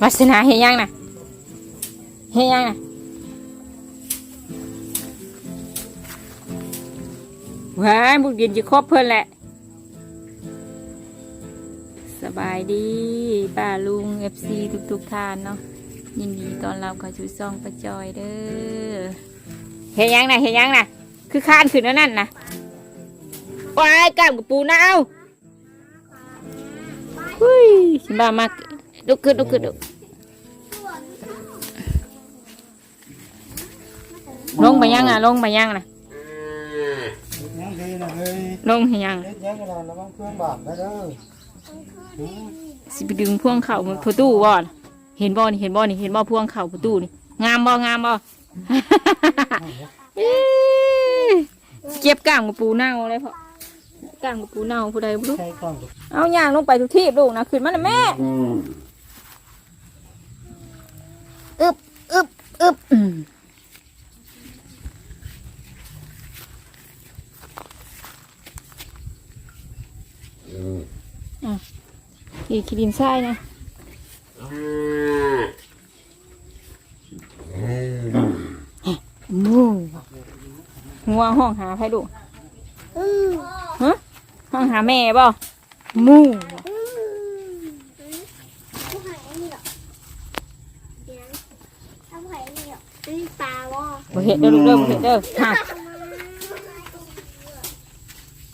วาสนาเฮยังน่ะเฮยังน่ะว้ายบุกเดียนจะครบเพิ่นแหละ สบายดีป้าลุงเอฟซีทุกๆท่านเนาะยินดีตอนเรับเข้าสู่ซองประจอยเด้อเฮยังน่ะเฮยังน่ะคือคานขึ้นนั่นน่ะว้ายกล้ามกับปูเน่าหุ้ยฉันบ้ามาก ลุกขึ้นลุกขึ้นลุกลงไปยังอะลงไปยังน่ะยังดีนะเฮ้ยลงไปยังเฮ็ดยังกันแล้วมันเพื่อนบาปนะเด้อสิไปดึงพ่วงเข่ามันประตูบ่อนเห็นบ่นี่เห็นบ่นี่เห็นบ่พ่วงเข่าประตูนี่งามบ่งามบ่เอ้ยเก็บก้างกับปูเน่าเลยพ่อก้างกับปูเน่าผู้ใดบ่รู้ใช่ก่อนเอาย่างลงไปทุกที่ลูกนะขึ้นมาน่ะแม่ อึบอึบอึบอืมอะอีกขีดินทรายนะมูงัวห้องหาใครดูฮะห้องหาแม่บ่มู ผู้หายอันนี้เหรอเดี๋ยวทำหายอันนี้เหรออันนี้ปลาวะ บ่ เห็ดเด้อลูกเด้อบ่เห็ดเด้อฮะ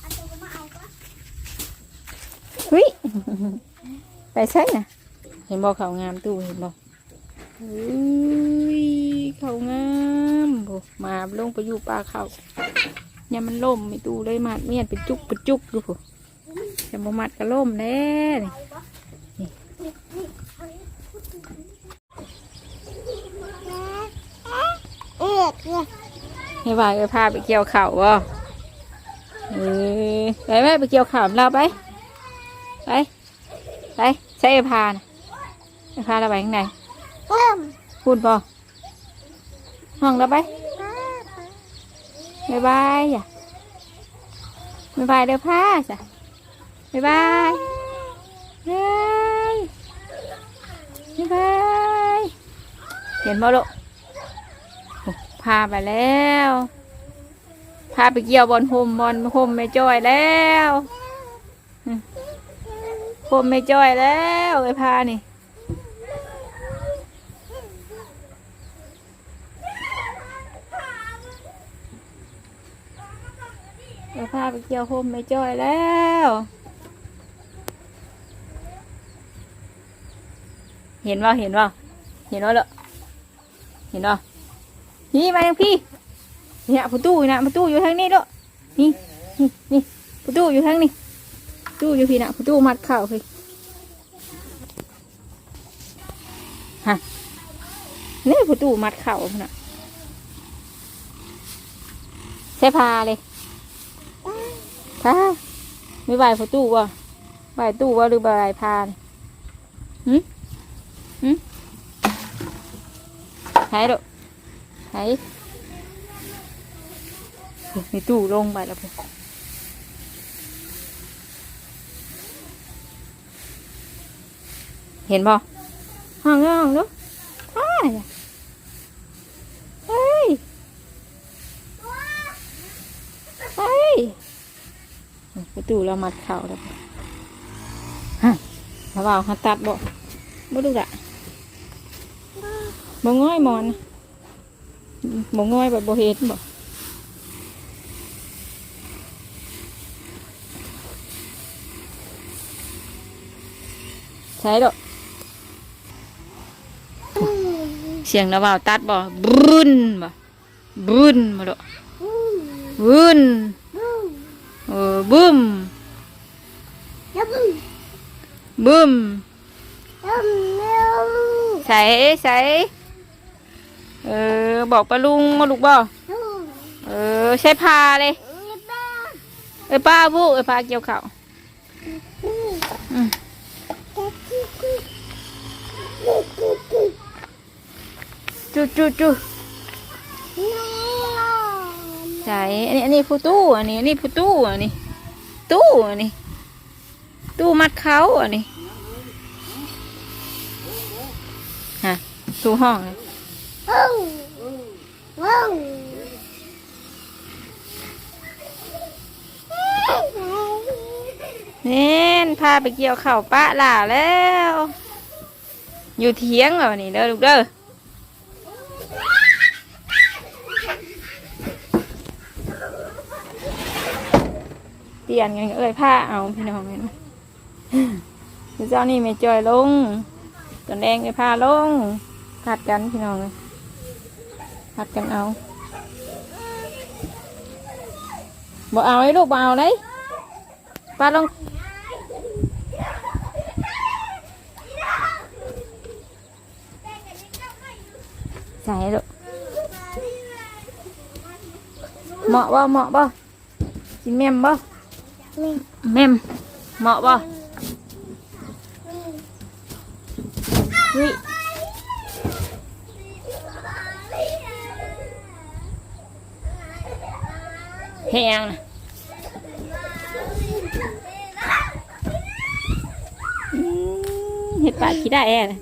อันตัวก็มาเอาปะเฮ้ยไปใช่น่ะเห็นบ่เขางามตู้เห็นบ่เฮ้ยเขางามบ่มาลงไปอยู่ป่าเขาเนี่ยมันล่มไม่ตู้เลยมัดเมียนเป็นจุกเป็นจุกดูผู้จะบ่มัดก็ล่มแน่นี่ เอ็ ดเนี่ยให้ว่าไปพาไปเกี่ยวเข่าวบ่เออไปไหมไปเกี่ยวข่าวเราไป ไป ไปใช้ไอ้พานะไอ้พาเราไปข้างในเริ่มพูดบ่ห้องเราไปบายบายจ้ะบายบายเด้อพาจ้ะบายบายบายบายบายเห็นบ่ลูกโอ้ พาไปแล้วพาไปเกี่ยวบอลโฮมบอลโฮมไม่จ้อยแล้วอืมโฮมไม่จ้อยแล้วไอ้พานี่เดี๋ยวพาไปเกี่ยวโฮมไม่จ้อยแล้วเห็นว่าเห็นว่าเห็นว่าเหรอเห็นว่า นี่มาทางพี่เนี่ยประตูนะประตูอยู่ทางนี้ด้วยนี่นี่นี่ประตูอยู่ทางนี้ประตูอยู่พี่นะประตูมัดเข่าพี่ฮะนี่ประตูมัดเข่าพุ่นน่ะใช้พาเลยพาไม่ไหวพอตู้วะไหวตู้วะหรือไหวพาหืมหืมใช่ดู ใช่มีตู้ลงไปแล้วพอเห็นบ่ห้องเด้อห้องเดูอ้ายเฮ้ยเฮ้ยประตูเรามัดเข่าแล้วฮะระเบาเขาตัดบ่บ่ดูละบ่ง่อยมอน บ่ง่อยแบบบ่เห็นบ่ใช่ดอกเสียงระเบาตัดบ่บึ้นบ่บึ้นบ่ดอกบึ้นเออบึ้มยับบึ้มยับเร็วใส่ใส่ เออ บอกปลาลุงมาลูกบ่เออ ใช้พาเลย เอ้ยป้าบุเอ้ยป้าเกี่ยวเข้าอืมจุจุจุใส่อันนี้อันนี้ผู้ตู้อันนี้อันนี้ผู้ตู้อันนี้ ตู้อันนี้ ตู้มัดเขาอันนี้ฮะสู่ห้องเลย ว้าวเน้นพาไปเกี่ยวเข่าปะหล่าแล้ว อยู่เทียงเหรอนี่เด้อลูกเด้อเปลี่ยนกันเอ้ยผ้าเอาพี่น้องเลยเจ้านี่ไม่จอยลงตอนแดงไอ้ผ้าลงผัดกันพี่น้องเลย ผัดกันเอาบ่เอาเลยลูกบ่เอาเลยป้าลงใส่ลูกเหมาะบ่เหมาะบ่กินแม่มบ่นี่แม่มเหมาะบ่เฮ้ย เฮียงนะอืมเห็ดปากขี้ได้แอ่นะ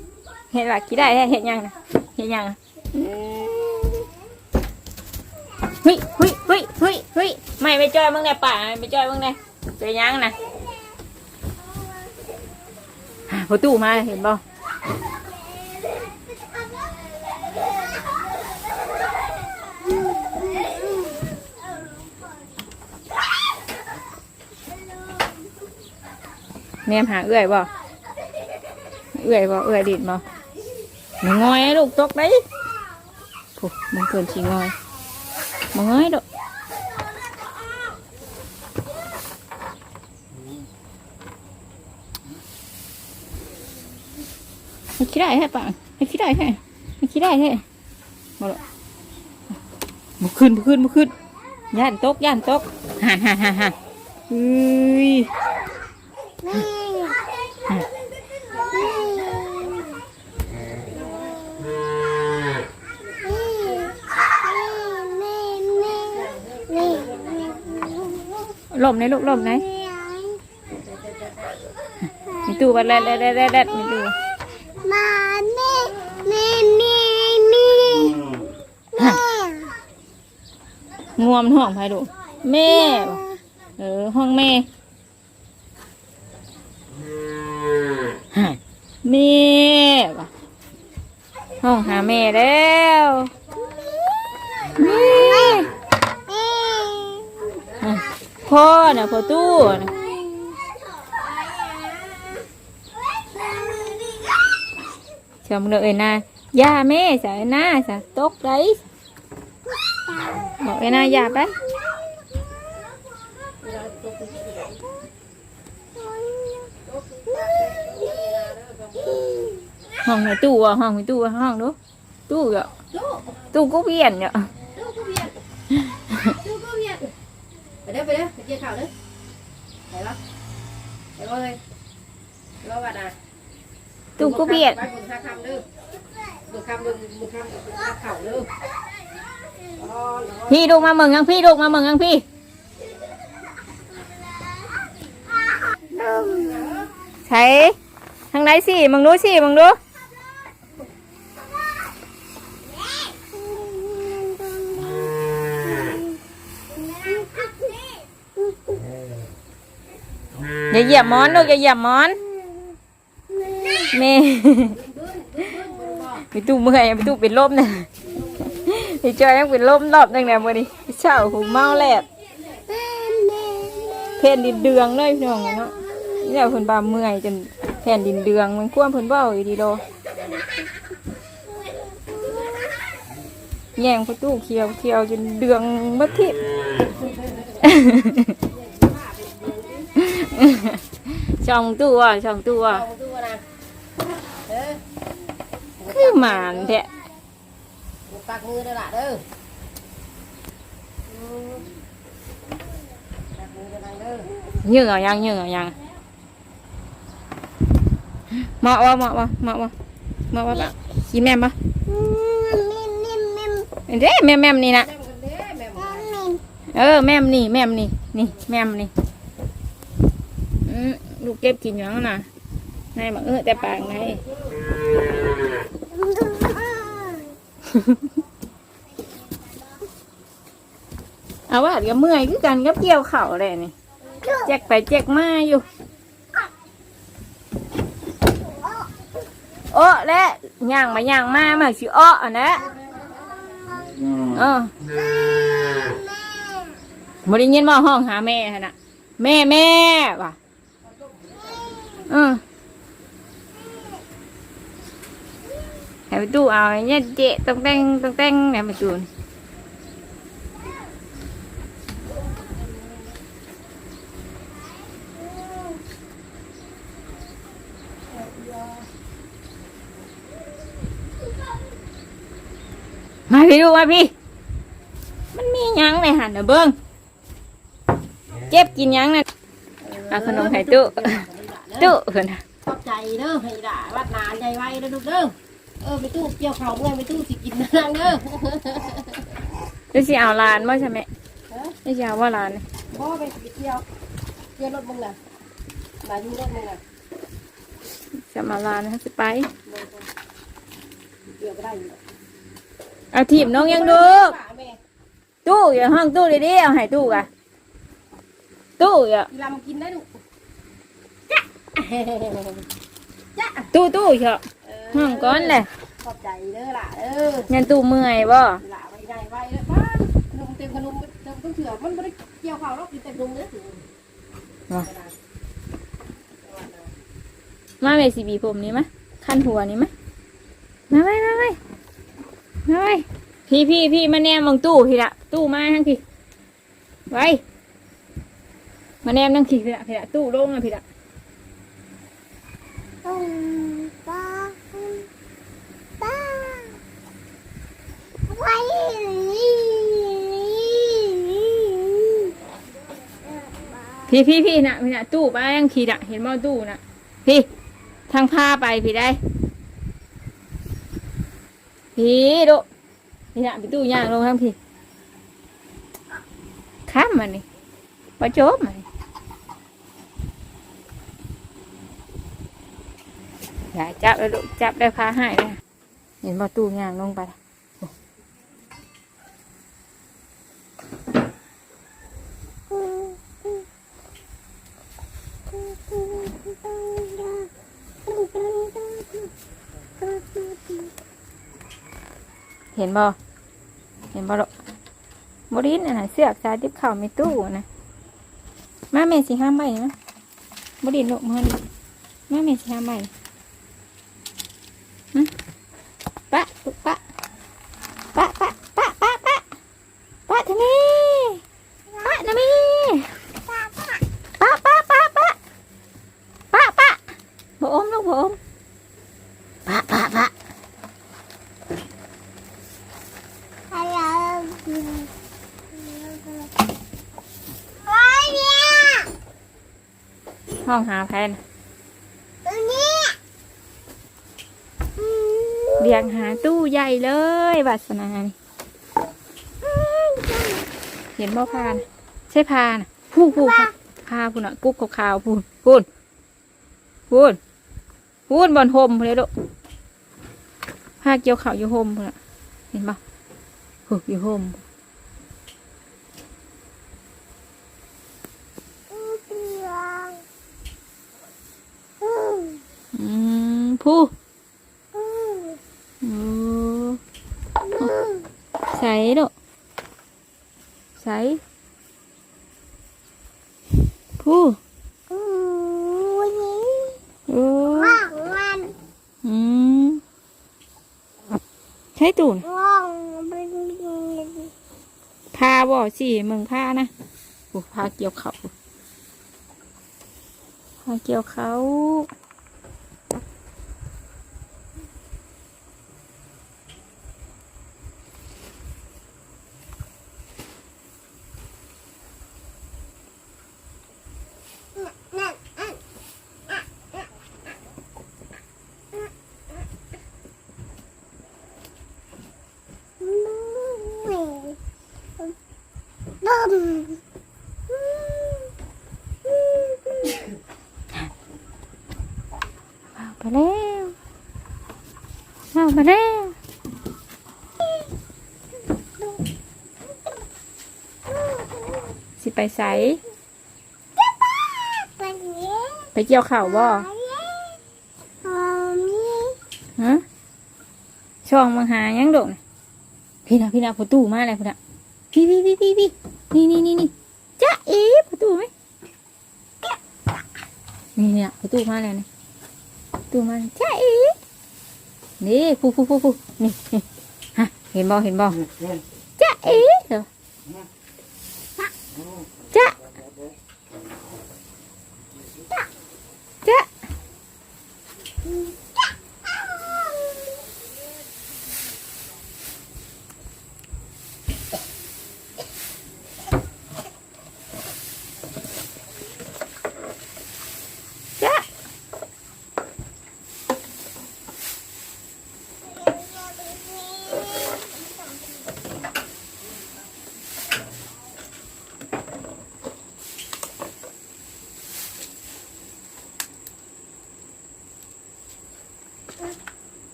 เห็ดปากขี้ได้แอ่เห็ดยังนะเห็ดยังนะอืมเฮ้ยเฮ้ยเฮ้ยเฮ้ยเฮ้ยไม่ไปจอยมึงไงป่าไปจอยมึงไงไปยังนะหาประตูมาเห็นบ่ แนมหาเอื้อยบ่เอื้อยบ่เอื้อยดิดบ่มันงอยให้ลูกตกได้ผู้มันเกินชีงอยมันงอยดอกให้คิดได้ให้ปังให้คิดได้ให้ให้คิดได้ให้มาละมาขึ้นมาขึ้นมาขึ้นย่านตกย่านตกหันหันหันหันเฮ้ยนี่นี่ห ลบไหนลูกหลบไหนมีตู้บัดแลดแลดแลดแลดมีตู้มานี่นี่นี่นี่แม่งวมห้องไผลูกแม่ เออห้องแม่ แม่บ่ห้องหาแม่แล้วแม่อ่พ่อน่ะพ่อตู้นะชมเลยนะย่าแม่สายหน้าสะตกได้บอกไอ้นาอย่าไป ห้องในตู้อะห้องในตู้อะห้องดูตู้อะตู้ก็เวียนเนี่ยไปเด้อไปเด้อไปกินข้าวเด้อไปแล้วไปเลยรอวัดอะตู้ก็เวียนไปบุญค่าคำเด้อบุญคำบุญบุญคำค่าข้าวเด้อรอรอพี่ลูกมาเมืองยังพี่ลูกมาเมืองยังพี่ใช้ ทางไหนสิมึงดูสิมึงดูอย่าเหยียบมอนลูกอย่าเหยียบมอนแม่ไปตู้เมื่อยไปตู้เป็นลมเนี่ยไปจอยยังเป็นลมรอบนึงเนี่ยวันนี้เช้าหูเมาแหลดแผ่นดินเดืองเลยพี่น้องเนาะนี่แหละเพิ่นบาเมื่อยจน แผ่นดินเดืองมันคว่ำเพิ่นเบ้าอยู่ดีโดแย่งประตูเขียวเขียวจนเดืองบัดทิศช่องตู้อะช่องตู้อะเอาดูนะเด้อคือหมานแท้บุกปากมือเด้อล่ะเด้ออืมปากมือเด้อล่ะเด้อยืงเอายังยืงเอายัง เหมาะวะเหมาะวะเหมาะวะเหมาะวะปะขี้แม่มปะมิมมิมมิมเด้แม่มแม่มนี่นะแม่กันเด้อแม่หมอมิมเออแม่มนี่แม่มนี่นี่แม่มนี่อืมลูกเก็บกินอยู่แล้วนะนายบอกเออแต่ปากไงเเอาว่ากับเมื่อยคือกันกับเกี่ยวเข่าเลยนี่แจกไปแจกมาอยู่ โอ้และย่างมาย่างมามาสิอ้ออันนะเออบ่ได้ยินว่าห้องหาแม่หั่นน่ะ แม่แม่ว่ะเออให้ไปตู้เอาเนี่ยเจ๊ต้องแต่งต้องแต่งเนี่ยไปตู้นี่ มาพี่ดูมาพี่ มันมีหยังในหันนะเบิ้งเก็บกินหยังน่ะเอาขนมให้ตู้ตู้เพิ่นน่ะขอบใจเด้อให้ด่าวัดนานใจไว้เด้อลูกเด้อเออไปตู้เกี่ยวเขาเมื่อยไปตู้สิกินนางเด้อได้สิเอาหลานบ่ใช่ไหมได้สิเอาว่าหลานนี่พ่อไปสิเกี่ยวเกี่ยวรถมึงน่ะมาอยู่รถมึงน่ะจะมาหลานนะสิไปเกี่ยวก็ได้อยู่เอาทีมน้องยังดูแม่ตู้อย่าห้องตู้ดีๆเอาให้ตู้กะตู้อย่าเวลามากินได้ลูกตู้ตู้เถอะห้องก้อนเลยขอบใจเด้อล่ะเด้อยันตู้เมื่อยบ่หลาไว้ได้ไว้เด้อบ้านขนมเต็มขนมเต็มต้องเถื่อมันไม่ได้เกี่ยวเขาหรอกกินเต็มนมเด้อมาเมสีบีผมนี้มะคันหัวนี้มะมาไว้มาไว้ มาไว้พี่พี่พี่มาแนมมองตู้พี่ละตู้มาทั้งพี่ไว้มาแนมทั้งพี่พี่ละพี่ละตู้ลงนะพี่ละป้าป้าไปพี่พี่พี่นะพี่นะตู้ป้ายังขี่นะเห็นบ่ตู้นะพี่ทางผ้าไปพี่ได้ พี่ดูพี่นะพี่ตู้ย่างลงทั้งพี่ข้ามมันนี่ปะโจบมันนี่อย่าจับเลยลูกจับได้พาใเห็นบ่เห็นบ่เห็นบ่ลูกบรินอันน่ะเสือกสายติบเข่าไม่ตู้นะมาเมสิห้ามใบนะบรินลูกมาดิมาเมสิห้ามใบฮะปะลูกปะปะปะปะปะปะปะทำไมปะทำไมปะปะปะปะปะปะบ่อมลูกบ่อมปะปะปะ ฮัลโหลอะไรเนี่ย ห้องหาแพนตรงนี้เรียงหาตู้ใหญ่เลยวัสนานี่เห็นบ่พาน ใช่พานะพูพูพาพาพูน่ะกุ๊กขาวๆพูนพูนพูนพูนบอนโฮมพูนเลยลูกพาเกี่ยวขาวอยู่โฮมพูนน่ะเห็นบ่หูอยู่โฮม เตียง อืมผู้ อืม โอ้ อืม ใส่ลูกใส่ผู้ อืมวันนี้ โอ้ ว่างมัน อืมใช้ตูนว่างเป็นเย็นพาบ่สิมึงพานะโอ้พาเกี่ยวเขาพาเกี่ยวเขา ไปใสวันนี้ไปเกี่ยวข่าวบ่วันนี้ฮะช่องมังหายังโดดน่ะพี่นะพี่นะประตูมาเลยพี่นะพี่พี่พี่พี่พี่นี่นี่นี่นี่จ้าอีประตูไหมนี่เนี่ยประตูมาแล้วนี่ประตูมาจ้าอีนี่ฟูฟูฟูฟูนี่นี่ฮะเห็นบ่เห็นบ่เล่นจ้าอีเหรอจ้าจ้า จ้า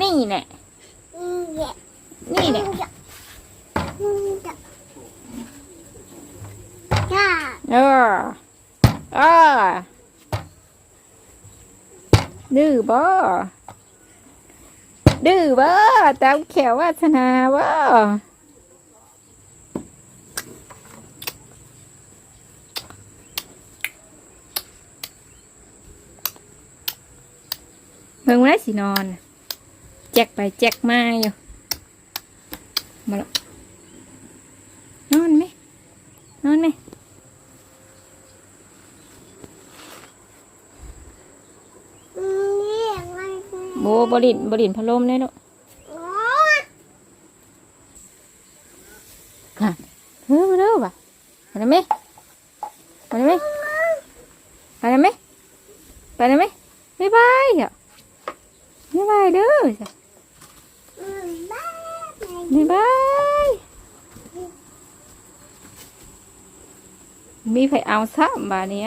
นี่ แหละนี่แหละจ้าเออเออดื้อบ่ดื้อบ่ตามแขววาสนาบ่เบิ่งไว้สินอน แจกไปแจกมาอยู่มาและนอนไหมนอนไหมนี่มันโบบรินบรินพัดลมได้เนาะโอ้ ค่ะเฮ้ยมาเด้อป่ะไปได้ไหมไปได้ไหมไปได้ไหมไปได้ไหมบ๊ายบายอะบ๊ายบายเด้อจ้ะ บ้า บ๊ายบายมีไผเอาซ้ำ บาดนี้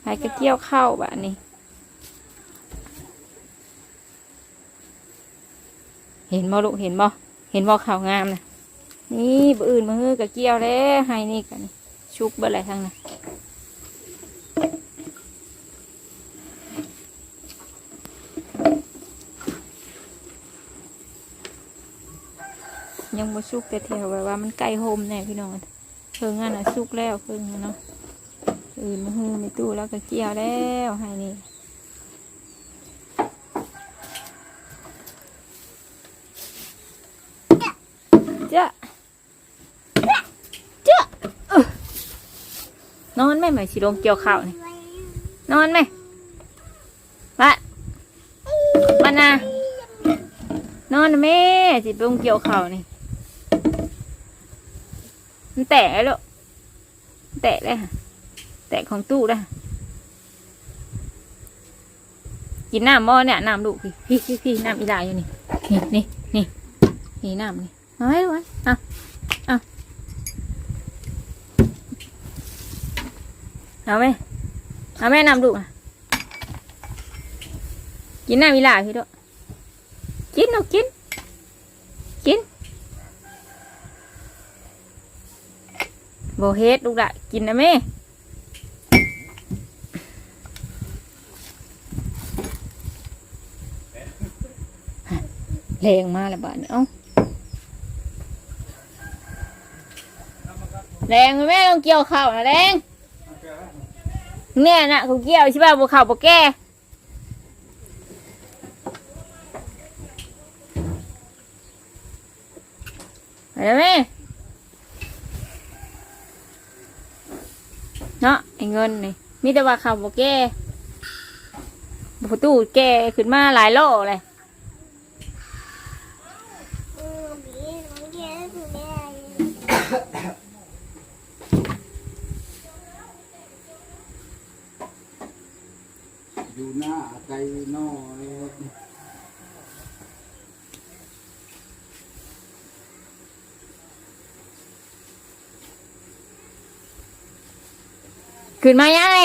ไผก็เกี่ยวข้าบาดนี้ เห็นบ่ลูกเห็นบ่เห็นบ่ข่าวงามนะนี่บ่อื่นมาฮือกับเกี่ยวแล้วให้นี่กันชุกเบ่อะไรทั้งนั้นยังบ่ชุกแต่แถวแบบว่ามันใกล้โฮมแน่พี่น้อง เพิ่งงานอะชุกแล้วเพิ่งเนาะอื่นมาฮือในตู้แล้วก็เกี่ยวแล้วให้นี่จ้ะจ้ะเออนอนไหมไหมสิลงเกี่ยวข้าวนี่นอนไหมวะวันน่ะนอนนะแม่สิลงเกี่ยวข้าวนี่ มันแตะแล้วแตะเลยค่ะแตะของตู้ได้กินน้ำบ่เนี่ยน้ำลูกพี่พี่พี่พี่น้ำอีลาอยู่นี่นี่นี่นี่นี่น้ำนี่เอาไว้ไว้เอาเอาเอาไหมเอาแม่นำดูกอะกินน้ำมีหลาพี่ด้วยกินเอากินกิน โบเฮ็ดลูกละกินนะแม่แรงมากเลยบ้านเอ้าแรงแม่ต้องเกี่ยวเข่านะแรงเนี่ยนะเขาเกี่ยวใช่ป่ะบวเข่าบวแก่ไปแล้วแม่ เนาะไอ้เงินนี่มีแต่ว่าเข่าบัวแก่บัวตู้แก่ขึ้นมาหลายโลเลย อืมบีมันเยอะอยู่ได้ อยู่หน้าไกลน้อย อ ขึ้นมายังไง